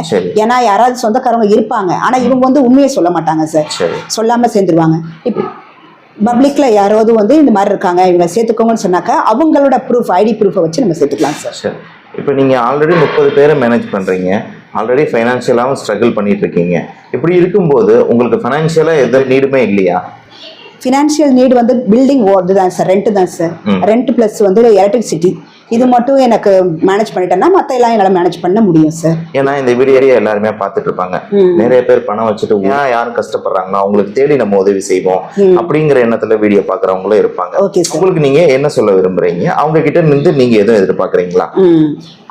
ஏன்னா யாராவது சொந்தக்காரங்க இருப்பாங்க. ஆனால் இவங்க வந்து உண்மையை சொல்ல மாட்டாங்க சார். சொல்லாமல் சேர்ந்துருவாங்க. இப்போ பப்ளிக்கில் யாராவது வந்து இந்த மாதிரி இருக்காங்க இவங்க சேர்த்துக்கோங்கன்னு சொன்னாக்கா அவங்களோட ப்ரூஃப் ஐடி ப்ரூஃபை வச்சு நம்ம சேர்த்துக்கலாம் சார். இப்போ நீங்க ஆல்ரெடி முப்பது பேரை மேனேஜ் பண்றீங்க. ஆல்ரெடி ஃபைனான்ஷியலாகவும் ஸ்ட்ரகிள் பண்ணிட்டு இருக்கீங்க. இப்படி இருக்கும்போது உங்களுக்கு ஃபைனான்ஷியலாக எந்த நீடுமே இல்லையா? ஃபினான்ஷியல் நீடு வந்து பில்டிங் ஓடுது தான் சார் ரெண்ட் தான் சார். ரெண்ட் ப்ளஸ் வந்து எலக்ட்ரிசிட்டி இது மட்டும் எனக்கு மேனேஜ் பண்ணிட்டேன்னா மற்ற எல்லாம் என்னால் மேனேஜ் பண்ண முடியும் சார் ஏன்னா இந்த வீடியோ எல்லாருமே பார்த்துட்டு இருப்பாங்க. நிறைய பேர் பணம் வச்சுட்டு ஏன் யாரும் கஷ்டப்படுறாங்களோ அவங்களுக்கு தேடி நம்ம உதவி செய்வோம். அப்படிங்கிற எண்ணத்துல வீடியோ பாக்குறவங்களும் இருப்பாங்க. ஓகே சார் உங்களுக்கு நீங்க என்ன சொல்ல விரும்புறீங்க? அவங்க கிட்ட நின்று நீங்க எதுவும் எதிர்பார்க்கறீங்களா?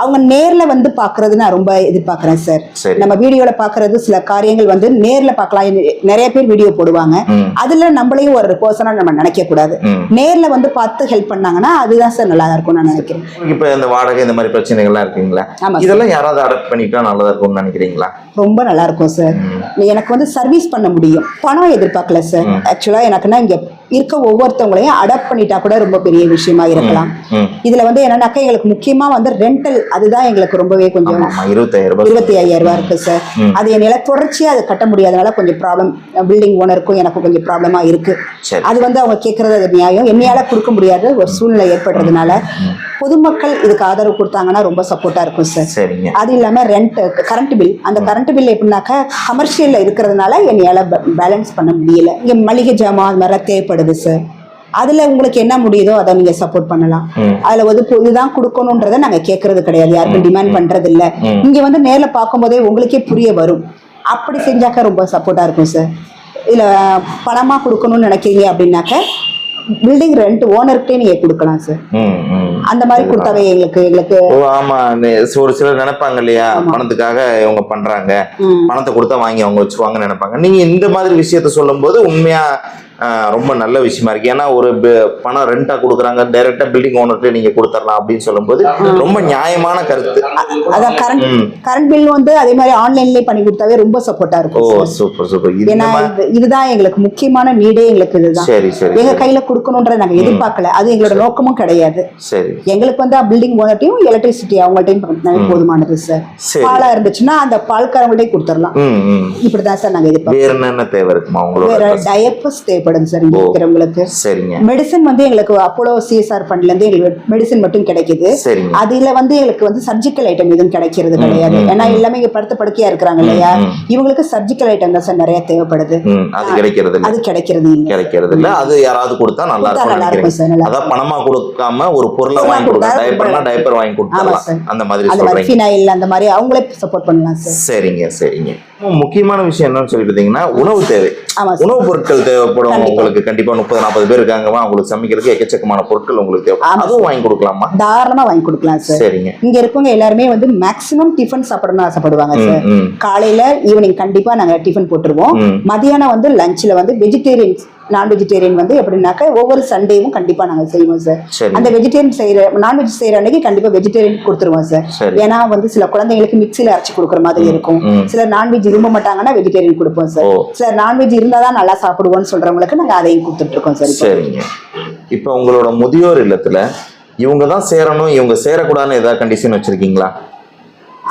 அவங்க நேர்ல வந்து பார்க்கறது நான் ரொம்ப எதிர்பார்க்குறேன் சார். நம்ம வீடியோவில் பார்க்கறது சில காரியங்கள் வந்து நேர்ல பார்க்கலாம். இது நிறைய பேர் வீடியோ போடுவாங்க. அதுல நம்மளையும் ஒரு பர்சனாக நம்ம நினைக்க கூடாது. நேர்ல வந்து பார்த்து ஹெல்ப் பண்ணாங்கன்னா அதுதான் சார் நல்லா இருக்கும்னு நான் நினைக்கிறேன். இப்ப இந்த வாடகை இந்த மாதிரி பிரச்சனைகள்லாம் இருக்குங்களா? ஆமா சார். இதெல்லாம் யாராவது அடாப்ட் பண்ணிட்டா நல்லதா இருக்கும்னு நினைக்கிறீங்களா? ரொம்ப நல்லா இருக்கும் சார் எனக்கு வந்து சர்வீஸ் பண்ண முடியும். பணம் எதிர்பார்க்கல சார் ஆக்சுவலா எனக்குன்னா இங்க இருக்க ஒவ்வொருத்தவங்களையும் அடாப்ட் பண்ணிட்டா கூட ரொம்ப பெரிய விஷயமா இருக்கலாம். இதுல வந்து என்னன்னாக்கா எங்களுக்கு முக்கியமா வந்து ரெண்டல் அதுதான் எங்களுக்கு ரொம்பவே கொஞ்சம் இருபத்தி ஐயாயிரம் ரூபாய் இருக்கு சார் அது என்னால தொடர்ச்சியா அதை கட்ட முடியாதனால கொஞ்சம் ப்ராப்ளம் பில்டிங் ஓனருக்கும் எனக்கும் கொஞ்சம் ப்ராப்ளமா இருக்கு. அது வந்து அவங்க கேட்கறது அது நியாயம். என்னையால கொடுக்க முடியாத ஒரு சூழ்நிலை ஏற்படுறதுனால பொதுமக்கள் இதுக்கு ஆதரவு கொடுத்தாங்கன்னா ரொம்ப சப்போர்ட்டா இருக்கும் சார் சரிங்க. அது இல்லாம ரெண்ட் கரண்ட் பில் அந்த கரண்ட் பில் எப்படின்னாக்கா கமர்ஷியல்ல இருக்கிறதுனால என்னையால பேலன்ஸ் பண்ண முடியல. இங்க மளிகை ஜாமான் அது மாதிரிலாம் தேவைப்படுது சார் அதுல உங்களுக்கு என்ன முடியுதோ அதை நீங்க சப்போர்ட் பண்ணலாம். அதுல வந்து இதுதான் கொடுக்கணுன்றத நாங்க கேட்கறது கிடையாது. யாருக்கும் டிமாண்ட் பண்றது இல்ல இங்க வந்து நேர்ல பார்க்கும்போதே உங்களுக்கே புரிய வரும். அப்படி செஞ்சாக்க ரொம்ப சப்போர்ட்டா இருக்கும் சார் இல்ல பணமா கொடுக்கணும்னு நினைக்கிறீங்க அப்படின்னாக்க பில்டிங் ரெண்ட் ஓனர்கிட்டே நீங்க கொடுக்கலாம் சார். அந்த மாதிரி கொடுத்தாவே எங்களுக்கு எங்களுக்கு ஆமா ஒரு சிலர் நினைப்பாங்க இல்லையா? பணத்துக்காக இவங்க பண்றாங்க. பணத்தை கொடுத்தா வாங்கி அவங்க வச்சுவாங்கன்னு நினைப்பாங்க. நீங்க இந்த மாதிரி விஷயத்த சொல்லும்போது உண்மையா ஆஹ், ரொம்ப நல்ல விஷயமா இருக்கு. ஏன்னா ஒரு பணம் ரெண்டா கொடுக்குறாங்க. டைரக்டா பில்டிங் ஓனர்கிட்ட நீங்க கொடுத்துடலாம் அப்படின்னு சொல்லும்போது ரொம்ப நியாயமான கருத்து. அதான் கரண்ட். கரண்ட் பில் வந்து அதே மாதிரி ஆன்லைன்லயே பண்ணி கொடுத்தாவே ரொம்ப சப்போர்ட்டா ஓ இருக்கும் சார். சூப்பர் சூப்பர் ஏன்னா இது- இதுதான் எங்களுக்கு முக்கியமான நீடே எங்களுக்கு இதுதான். சரி சரி எங்க கையில கொடுக்கணுன்றத நாங்க எதிர்பார்க்கல. அது எங்களோட நோக்கமும் கிடையாது. சரி. எங்களுக்கு வந்து பில்டிங் ஓனர்ட்டையும் எலக்ட்ரிசிட்டி அவங்கள்ட்டையும் போதுமானது சார். பாலா இருந்துச்சுன்னா அந்த பால்காரங்கள்ட்டையும் கொடுத்துடலாம் இப்படிதான் சார் நாங்க எதிர்பார்க்கோம் வேற என்னென்ன தேவை இருக்குமா உங்களோட வேற? டயப்பர்ஸ் தேவைப்படும் சார் இங்க. இருக்கிறவங்களுக்கு. சரிங்க. மெடிசன் வந்து எங்களுக்கு அப்போலோ சிஎஸ்ஆர் ஃபண்ட்ல இருந்து எங்களுக்கு மெடிசன் மட்டும் கிடைக்குது. சரிங்க. அதுல வந்து எங்களுக்கு வந்து சர்ஜிக்கல் ஐட்டம் எதுவும் கிடைக்கிறது கிடையாது. ஏன்னா எல்லாமே இங்க படுத்த படுக்கையா இருக்கிறாங்க இல்லையா. இவங்களுக்கு சர்ஜிக்கல் ஐட்டம் தான் சார் நிறைய தேவைப்படுது. அது கிடைக்கிறது அது கிடைக்கிறது கிடைக்கிறது இல்ல. அது யாராவது கொடுத்தா நல்லா கொடுத்தா இருக்கும் சார், அதான் பணமா கொடுக்காம ஒரு பொருளை வாங்கி கொடுத்தா டைப்பர்னா ரொம்ப- டைப்பர் வாங்கி சார். அந்த மாதிரி அந்த மாதிரி சொல்றீங்க. அந்த மாதிரி அவங்களே சப்போர்ட் பண்ணலாம் சார். சரிங்க சரிங்க. முக்கியமான விஷயம் என்னன்னு சொல்லி பார்த்தீங்கன்னா உணவு தேவை. உணவுப் பொருட்கள் தேவைப்படும். உங்களுக்கு கண்டிப்பா முப்பது நாற்பது பேர் இருக்காங்கம்மா அவங்களுக்கு சமைக்கிறதுக்கு எக்கச்சக்கமான பொருட்கள் உங்களுக்கு தேவை. அதுவும் வாங்கி கொடுக்கலாமா? தாராளமா வாங்கி கொடுக்கலாம் சார் சரிங்க. இங்க இருக்கவங்க எல்லாருமே வந்து மேக்ஸிமம் டிஃபன் சாப்பிடணும்னு ஆசைப்படுவாங்க சார். காலையில ஈவினிங் கண்டிப்பா நாங்க டிஃபன் போட்டுருவோம். மதியானம் வந்து லஞ்ச்ல வந்து வெஜிடேரியன் நான் வெஜிடேரியன் வந்து எப்படின்னாக்க ஒவ்வொரு சண்டேவும் கண்டிப்பா நாங்க செய்வோம் சார். அந்த வெஜிடேரியன் செய்யற நான்வெஜ் செய்யற அன்னைக்கு கண்டிப்பா வெஜிடேரியன் கொடுத்துருவோம் சார். ஏன்னா வந்து சில குழந்தைங்களுக்கு மிக்சில அரைச்சு கொடுக்குற மாதிரி இருக்கும் ம். சிலர் நான்வெஜ் விரும்ப மாட்டாங்கன்னா வெஜிடேரியன் கொடுப்போம் சார் ஓ. சிலர் நான்வெஜ் இருந்தாதான் நல்லா சாப்பிடுவோம்னு சொல்றவங்களுக்கு நாங்க அதையும் கொடுத்துட்டு இருக்கோம் சார். சரிங்க இப்போ உங்களோட முதியோர் இல்லத்துல இவங்க தான் சேரணும் இவங்க சேரக்கூடாதுன்னு ஏதாவது கண்டிஷன் வச்சிருக்கீங்களா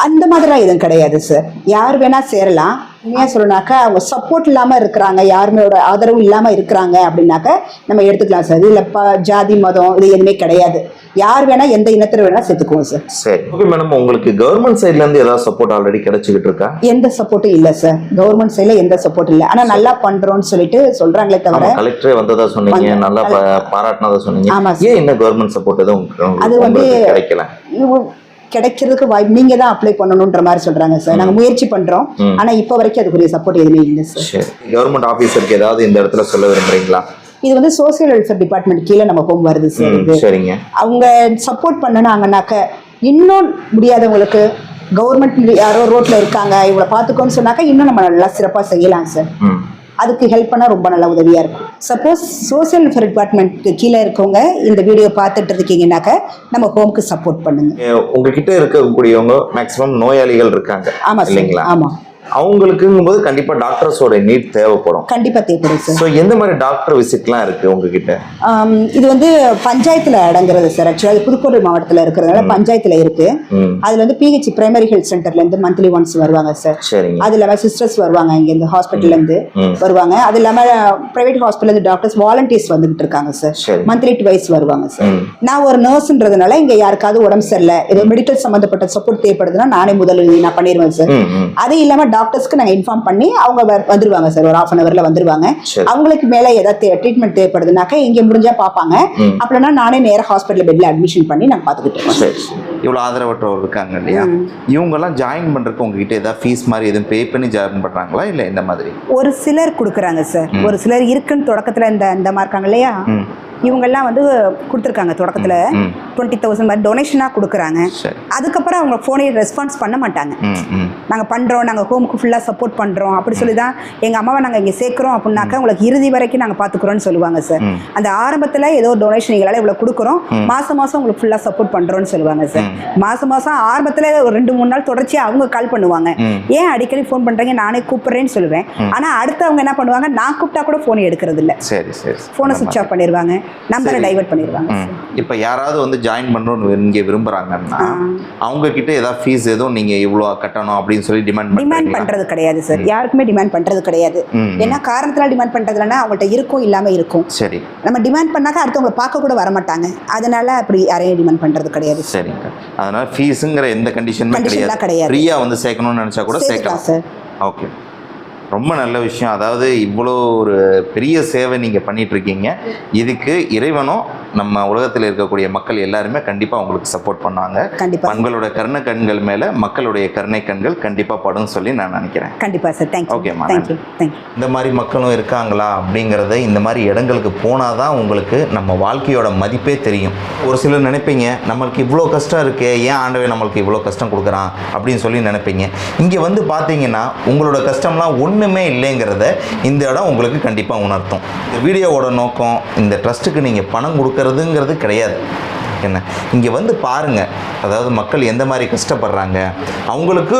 அந்த மாதிரிலாம் எதுவும் கிடையாது சார் யார் வேணா சேரலாம் உண்மையா சொல்லணும்னாக்கா அவங்க சப்போர்ட் இல்லாம இருக்கிறாங்க. யாருமே ஆதரவு இல்லாம இருக்கிறாங்க அப்படின்னாக்க நம்ம எடுத்துக்கலாம் சார். இதுல ப ஜாதி மதம் இது எதுவுமே கிடையாது. யார் வேணா எந்த இனத்துல வேணா சேர்த்துக்குவோம் சார். சரி. Okay madam. உங்களுக்கு கவர்மெண்ட் சைட்ல இருந்து ஏதாவது சப்போர்ட் ஆல்ரெடி கிடைச்சிக்கிட்டு இருக்கா? எந்த சப்போர்ட்டும் இல்ல சார். கவர்மெண்ட் சைட்ல எந்த சப்போர்ட் இல்ல. ஆனா நல்லா பண்றோம்னு சொல்லிட்டு சொல்றாங்களே தவிர கலெக்டரே வந்ததா சொன்னீங்க. நல்லா பாராட்டினதா சொன்னீங்க. ஆமா சார். ஏன் என்ன கவர்மெண்ட் சப்போர்ட் எதுவும் அது வந்து- கிடைக்கல? கிடைக்கிறதுக்கு வாய்ப்பு நீங்க தான் அப்ளை பண்ணணுன்ற மாதிரி சொல்றாங்க சார் நாங்க முயற்சி பண்றோம். ஆனா இப்போ வரைக்கும் அதுக்குரிய சப்போர்ட் எதுவுமே இல்லை சார். கவர்மெண்ட் ஆபீசருக்கு ஏதாவது இந்த இடத்துல சொல்ல விரும்புறீங்களா? இது வந்து சோசியல் வெல்ஃபேர் டிபார்ட்மெண்ட் கீழே நம்ம ஹோம் வருது சார் சரிங்க. அவங்க சப்போர்ட் பண்ணினாங்கனாக்க இன்னும் முடியாதவங்களுக்கு கவர்மெண்ட் யாரோ ரோட்ல இருக்காங்க இவங்கள பார்த்துக்கோன்னு சொன்னாக்க இன்னும் நம்ம நல்லா சிறப்பாக செய்யலாம் சார் அதுக்கு ஹெல்ப் பண்ணால் ரொம்ப நல்லா உதவியாக இருக்கும். சப்போஸ் சோசியல் வெல்ஃபேர் டிபார்ட்மெண்ட்க்கு கீழே இருக்கவங்க இந்த வீடியோ பார்த்துட்டு இருக்கீங்கன்னாக்க நம்ம ஹோம்க்கு சப்போர்ட் பண்ணுங்க. உங்ககிட்ட இருக்கக்கூடியவங்க மேக்சிமம் நோயாளிகள் இருக்காங்க ஆமாம் இல்லைங்களா? ஆமாம் அவங்களுக்குங்கும் போது கண்டிப்பா டாக்டர்ஸோட நீட் தேவைப்படும். கண்டிப்பாக தேவைப்படும் ஸோ எந்த மாதிரி டாக்டர் விசிட்லாம் இருக்கு உங்ககிட்ட? இது வந்து பஞ்சாயத்தில் அடங்குறது சார் ஆக்சுவலாக இது புதுக்கோட்டை மாவட்டத்தில் இருக்கிறதுனால பஞ்சாயத்தில் இருக்கு. அதில் வந்து பிஹெச் பிரைமரி ஹெல்த் சென்டர்லேருந்து மந்த்லி ஒன்ஸ் வருவாங்க சார் அது இல்லாமல் சிஸ்டர்ஸ் வருவாங்க இங்கேருந்து ஹாஸ்பிட்டல்லேருந்து ம். வருவாங்க. அது இல்லாமல் ப்ரைவேட் ஹாஸ்பிட்டல் டாக்டர்ஸ் வாலண்டியர்ஸ் வந்துகிட்டு இருக்காங்க சார். மந்த்லி டுவைஸ் வருவாங்க சார். நான் ஒரு நர்ஸ்ன்றதுனால இங்கே யாருக்காவது உடம்பு சரியில்லை ஏதோ மெடிக்கல் சம்மந்தப்பட்ட சப்போர்ட் தேவைப்படுதுன்னா நானே முதலுதவி நான் பண்ணிடுவேன் சார் அது இல்லாமல் டாக்டர்ஸ்க்கு நாங்கள் இன்ஃபார்ம் பண்ணி அவங்க வந்துருவாங்க சார் ஒரு ஆஃப் அன் ஹவரில் வந்துருவாங்க. அவங்களுக்கு மேலே ஏதாவது ட்ரீட்மெண்ட் தேவைப்படுதுனாக்கா இங்கே முடிஞ்சா பார்ப்பாங்க. அப்படின்னா நானே நேராக ஹாஸ்பிட்டல் பெட்டில் அட்மிஷன் பண்ணி நாங்கள் பார்த்துக்கிட்டு இருக்கோம் இவ்வளோ ஆதரவற்றவர் இருக்காங்க இல்லையா? இவங்கெல்லாம் ஜாயின் பண்ணுறதுக்கு உங்ககிட்ட ஏதாவது ஃபீஸ் மாதிரி எதுவும் பே பண்ணி ஜாயின் பண்ணுறாங்களா இல்லை இந்த மாதிரி? ஒரு சிலர் கொடுக்குறாங்க சார் ஒரு சிலர் இருக்குன்னு தொடக்கத்தில் இந்த இந்த மாதிரி இருக்காங்க இல்லையா? இவங்கெல்லாம் வந்து கொடுத்துருக்காங்க தொடக்கத்தில். டுவெண்ட்டி தௌசண்ட் மாதிரி டொனேஷனாக கொடுக்குறாங்க. அதுக்கப்புறம் அவங்க ஃபோனே ரெஸ்பான்ஸ் பண்ண மாட்டாங்க. நாங்கள் பண்ணுறோம் நாங்கள் ஹோமுக்கு ஃபுல்லாக சப்போர்ட் பண்ணுறோம் அப்படி சொல்லி தான் எங்கள் அம்மாவை நாங்கள் இங்கே சேர்க்குறோம் அப்படின்னாக்கா உங்களுக்கு இறுதி வரைக்கும் நாங்கள் பார்த்துக்குறோன்னு சொல்லுவாங்க சார். அந்த ஆரம்பத்தில் ஏதோ டொனேஷன் எங்களால் இவ்வளோ கொடுக்குறோம். மாதம் மாதம் உங்களுக்கு ஃபுல்லாக சப்போர்ட் பண்ணுறோன்னு சொல்லுவாங்க சார் மாதம் மாதம் ஆரம்பத்தில் ஒரு ரெண்டு மூணு நாள் தொடர்ச்சியாக அவங்க கால் பண்ணுவாங்க. ஏன் அடிக்கடி ஃபோன் பண்ணுறீங்க நானே கூப்பிட்றேன்னு சொல்லுவேன். ஆனால் அடுத்து அவங்க என்ன பண்ணுவாங்க? நான் கூப்பிட்டா கூட ஃபோன் எடுக்கிறது இல்லை சரி சரி. ஃபோனை சுவிட்ச் ஆஃப் பண்ணிடுவாங்க நம்பரை டைவர்ட் பண்ணிடுவாங்க இப்போ யாராவது வந்து ஜாயின் பண்ணணும்னு இங்கே விரும்புகிறாங்கன்னா அவங்க கிட்ட ஏதாவது ஃபீஸ் எதுவும் நீங்கள் இவ்வளோ கட்டணும் அப்படின்னு சொல்லி டிமாண்ட் டிமாண்ட் பண்றது கிடையாது சார் யாருக்குமே டிமாண்ட் பண்றது கிடையாது. ஏன்னா காரணத்தினால டிமாண்ட் பண்றதுலன்னா அவங்கள்ட்ட இருக்கும் இல்லாம இருக்கும். சரி. நம்ம டிமாண்ட் பண்ணாக்க அடுத்தவங்களை பார்க்க கூட வர மாட்டாங்க. அதனால அப்படி யாரையும் டிமாண்ட் பண்றது கிடையாது. சரிங்க. அதனால ஃபீஸுங்கிற எந்த கண்டிஷனுமே கிடையாது. ஃப்ரீயாக வந்து சேர்க்கணும்னு நினச்சா கூட சேர்க்கலாம். சார் ஓகே ரொம்ப நல்ல விஷயம். அதாவது இவ்வளோ ஒரு பெரிய சேவை நீங்கள் பண்ணிட்டு இருக்கீங்க இதுக்கு இறைவனும் நம்ம உலகத்தில் இருக்கக்கூடிய மக்கள் எல்லாருமே கண்டிப்பாக உங்களுக்கு சப்போர்ட் பண்ணாங்க கண்டிப்பா. உங்களோட கருணை கண்கள் மேலே மக்களுடைய கருணை கண்கள் கண்டிப்பாக படும் சொல்லி நான் நினைக்கிறேன். கண்டிப்பா சார் தேங்க்யூ ஓகேம்மா, தேங்க்யூ தேங்க்யூ இந்த மாதிரி மக்களும் இருக்காங்களா அப்படிங்கிறத இந்த மாதிரி இடங்களுக்கு போனால் தான் உங்களுக்கு நம்ம வாழ்க்கையோட மதிப்பே தெரியும். ஒரு சிலர் நினைப்பீங்க நம்மளுக்கு இவ்வளோ கஷ்டம் இருக்கே ஏன் ஆண்டவே நம்மளுக்கு இவ்வளோ கஷ்டம் கொடுக்குறான் அப்படின்னு சொல்லி நினைப்பீங்க. இங்கே வந்து பார்த்தீங்கன்னா உங்களோட கஷ்டம்லாம் ஒன்றுமே இல்லைங்கிறத இந்த இடம் உங்களுக்கு கண்டிப்பாக உணர்த்தும். இந்த வீடியோவோட நோக்கம் இந்த ட்ரஸ்ட்டுக்கு நீங்கள் பணம் கொடுக்கறதுங்கிறது கிடையாது. என்ன? இங்கே வந்து பாருங்கள் அதாவது மக்கள் எந்த மாதிரி கஷ்டப்படுறாங்க. அவங்களுக்கு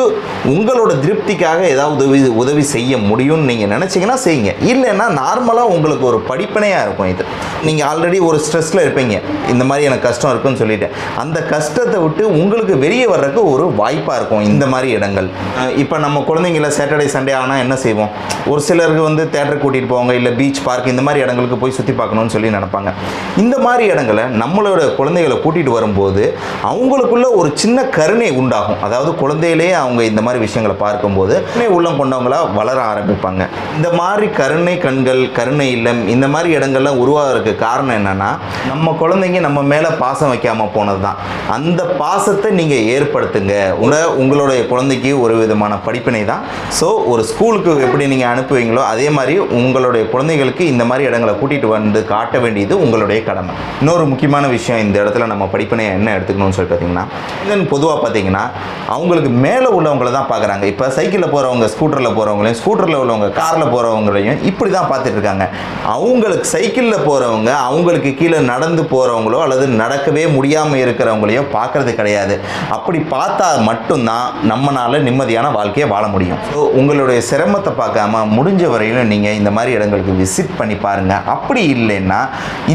உங்களோட திருப்திக்காக ஏதாவது உதவி உதவி செய்ய முடியும்னு நீங்கள் நினச்சிங்கன்னா செய்யுங்க. இல்லைன்னா நார்மலாக உங்களுக்கு ஒரு படிப்பனையாக இருக்கும் இது. நீங்கள் ஆல்ரெடி ஒரு ஸ்ட்ரெஸ்ஸில் இருப்பீங்க. இந்த மாதிரி எனக்கு கஷ்டம் இருக்குன்னு சொல்லிவிட்டு அந்த கஷ்டத்தை விட்டு உங்களுக்கு வெளியே வர்றதுக்கு ஒரு வாய்ப்பாக இருக்கும் இந்த மாதிரி இடங்கள். இப்போ நம்ம குழந்தைங்கள சாட்டர்டே சண்டே ஆனால் என்ன செய்வோம்? ஒரு சிலருக்கு வந்து தேட்டர் கூட்டிகிட்டு போவாங்க இல்லை பீச் பார்க் இந்த மாதிரி இடங்களுக்கு போய் சுற்றி பார்க்கணும்னு சொல்லி நினைப்பாங்க. இந்த மாதிரி இடங்களை நம்மளோட குழந்தைகளை கூட்டிகிட்டு வரும்போது அவங்களுக்குள்ள ஒரு சின்ன கருணை உண்டாகும். அதாவது குழந்தையிலே அவங்க இந்த மாதிரி விஷயங்களை பார்க்கும்போது உள்ளம் கொண்டவங்களா வளர ஆரம்பிப்பாங்க. இந்த மாதிரி கருணை கண்கள் கருணை இல்லம் இந்த மாதிரி இடங்கள்லாம் உருவாகிறதுக்கு காரணம் என்னன்னா நம்ம குழந்தைங்க நம்ம மேலே பாசம் வைக்காம போனது தான் அந்த பாசத்தை நீங்கள் ஏற்படுத்துங்க. உட உங்களுடைய குழந்தைக்கு ஒரு விதமான படிப்பினை தான் ஸோ ஒரு ஸ்கூலுக்கு எப்படி நீங்கள் அனுப்புவீங்களோ அதே மாதிரி உங்களுடைய குழந்தைகளுக்கு இந்த மாதிரி இடங்களை கூட்டிகிட்டு வந்து காட்ட வேண்டியது உங்களுடைய கடமை. இன்னொரு முக்கியமான விஷயம் இந்த இடத்துல நம்ம படிப்பினையை என்ன எடுத்துக்கணும்னு சொல்லி பார்த்தீங்கன்னா இதன் பொதுவாக பார்த்தீங்கன்னா அவங்களுக்கு மேலே உள்ளவங்கள தான் பார்க்குறாங்க இப்போ சைக்கிளில் போகிறவங்க ஸ்கூட்டரில் போகிறவங்களையும் ஸ்கூட்டரில் உள்ளவங்க காரில் போகிறவங்களையும் இப்படி தான் பார்த்துட்டு இருக்காங்க. அவங்களுக்கு சைக்கிளில் போகிறவங்க அவங்களுக்கு கீழே நடந்து போகிறவங்களோ அல்லது நடக்கவே முடியாமல் இருக்கிறவங்களையோ பார்க்கறது கிடையாது. அப்படி பார்த்தா மட்டும்தான் நம்மளால் நிம்மதியான வாழ்க்கையை வாழ முடியும். ஸோ உங்களுடைய சிரமத்தை பார்க்காம முடிஞ்ச வரையிலும் நீங்கள் இந்த மாதிரி இடங்களுக்கு விசிட் பண்ணி பாருங்கள் அப்படி இல்லைன்னா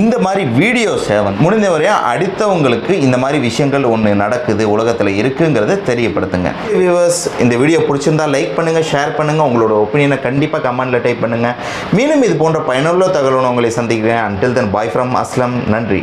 இந்த மாதிரி வீடியோஸை வந்து முடிஞ்ச வரையும் அடுத்தவங்களுக்கு இந்த மாதிரி விஷயங்கள் ஒன்று நடக்குது உலகத்தில் இருக்குங்கிறத தெரியப்படுத்துங்க. வியூவர்ஸ் இந்த வீடியோ பிடிச்சிருந்தா லைக் பண்ணுங்கள் ஷேர் பண்ணுங்கள் உங்களோட ஒப்பீனியனை கண்டிப்பாக கமெண்ட்டில் டைப் பண்ணுங்கள் மீண்டும் இது போன்ற பயனுள்ள தகவல் உங்களை சந்திக்கிறேன். Until then bye from Aslam நன்றி